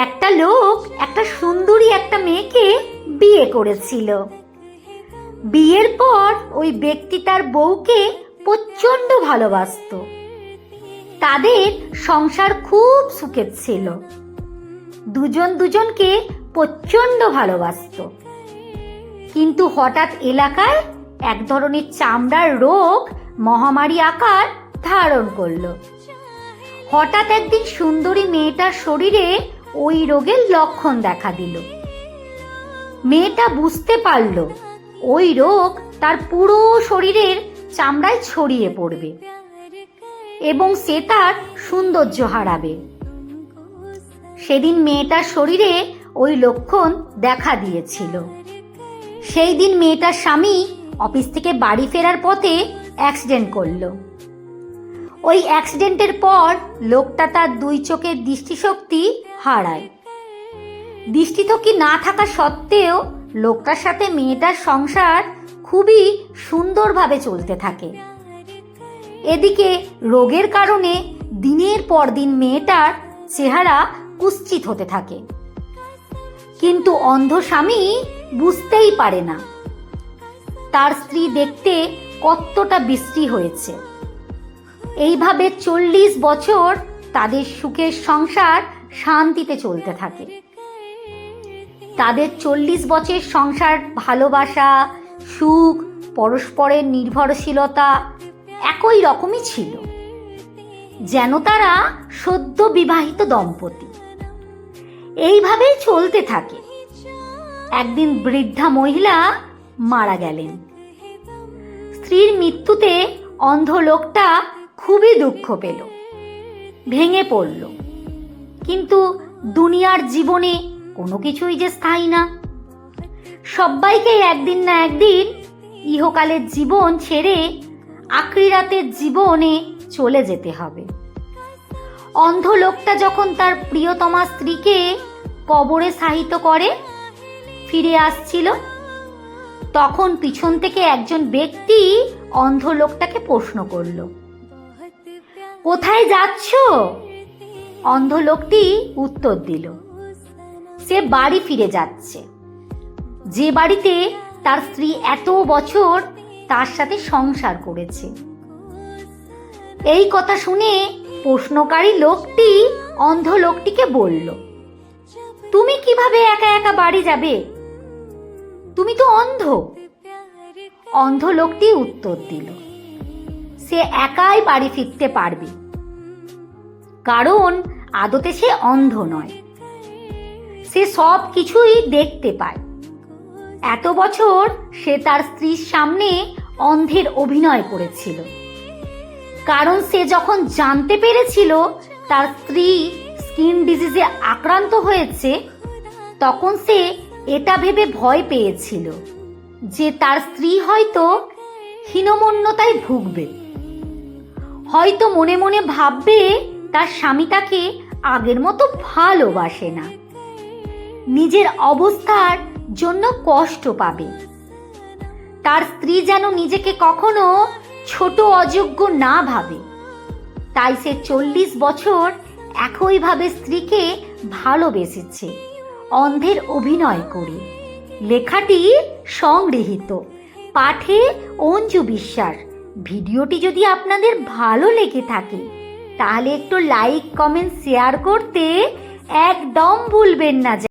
একটা লোক একটা সুন্দরী একটা মেয়েকে বিয়ে করেছিল। বিয়ের পর ওই ব্যক্তি তার বউকে প্রচণ্ড ভালোবাসতো। তাদের সংসার খুব সুখের ছিল। দুজন দুজনকে প্রচণ্ড ভালোবাসতো। কিন্তু হঠাৎ এলাকায় এক ধরনের চামড়ার রোগ, মহামারী আকার ধারণ করল। হঠাৎ একদিন সুন্দরী মেয়েটার শরীরে ওই রোগের লক্ষণ দেখা দিল। মেয়েটা বুঝতে পারল, ওই রোগ তার পুরো শরীরের চামড়ায় ছড়িয়ে পড়বে এবং সে তার সৌন্দর্য হারাবে। সেদিন মেয়েটার শরীরে ওই লক্ষণ দেখা দিয়েছিল। সেই দিন মেয়েটার স্বামী অফিস থেকে বাড়ি ফেরার পথে অ্যাক্সিডেন্ট করল। ওই অ্যাক্সিডেন্টের পর লোকটা তার দুই চোখের দৃষ্টিশক্তি হারায়। দৃষ্টিশক্তি না থাকা সত্ত্বেও লোকটার সাথে মেয়েটার সংসার খুবই সুন্দরভাবে চলতে থাকে। এদিকে রোগের কারণে দিনের পর দিন মেয়েটার চেহারা কুশ্চিত হতে থাকে। কিন্তু অন্ধ স্বামী বুঝতেই পারে না। তার স্ত্রী দেখতে কতটা বিশ্রী হয়েছে। এইভাবে চল্লিশ বছর তাদের সুখের সংসার শান্তিতে চলতে থাকে। তাদের চল্লিশ বছর সংসার, ভালোবাসা, সুখ, পরস্পরের নির্ভরশীলতা একই রকমই ছিল। যেন তারা সদ্য বিবাহিত দম্পতি। এইভাবেই চলতে থাকে। একদিন বৃদ্ধা মহিলা মারা গেলেন। স্ত্রীর মৃত্যুতে অন্ধ লোকটা খুবই দুঃখ পেল। ভেঙে পড়ল। কিন্তু দুনিয়ার জীবনে কোনো কিছুই যে স্থায়ী না। সবাইকে একদিন না একদিন ইহকালের জীবন ছেড়ে আক্রিরাতের জীবনে চলে যেতে হবে। অন্ধ লোকটা যখন তার প্রিয়তমা স্ত্রীকে কবরে সাহিত্য করে, ফিরে আসছিল, তখন পিছন থেকে একজন ব্যক্তি অন্ধ লোকটাকে প্রশ্ন করল, কোথায় যাচ্ছ? অন্ধ লোকটি উত্তর দিল, সে বাড়ি ফিরে যাচ্ছে। যে বাড়িতে তার স্ত্রী এত বছর তার সাথে সংসার করেছে। এই কথা শুনে প্রশ্নকারী লোকটি অন্ধ লোকটিকে বলল, তুমি কীভাবে একা একা বাড়ি যাবে? তুমি তো অন্ধ। অন্ধ লোকটি উত্তর দিল, সে একাই বাড়ি ফিরতে পারবে। কারণ আদতে সে অন্ধ নয়। সে সব কিছুই দেখতে পায়। এত বছর সে তার স্ত্রীর সামনে অন্ধের অভিনয় করেছিল। কারণ সে যখন জানতে পেরেছিল তার স্ত্রী স্কিন ডিজিজে আক্রান্ত হয়েছে, তখন সে এটা ভেবে ভয় পেয়েছিল যে তার স্ত্রী হয়তো হীনমন্যতায় ভুগবে। হয়তো মনে মনে ভাববে তার স্বামী তাকে আগের মতো ভালোবাসে না। নিজের অবস্থার জন্য কষ্ট পাবে। তার স্ত্রী যেন নিজেকে কখনো ছোট অযোগ্য না ভাবে। তাই সে চল্লিশ বছর একইভাবে স্ত্রীকে ভালোবেসেছে, অন্ধের অভিনয় করে। লেখাটি সংগৃহীত। পাঠে অঞ্জু বিশ্বাস। ভিডিওটি যদি আপনাদের ভালো লেগে থাকে তাহলে একটু লাইক কমেন্ট শেয়ার করতে একদম ভুলবেন না।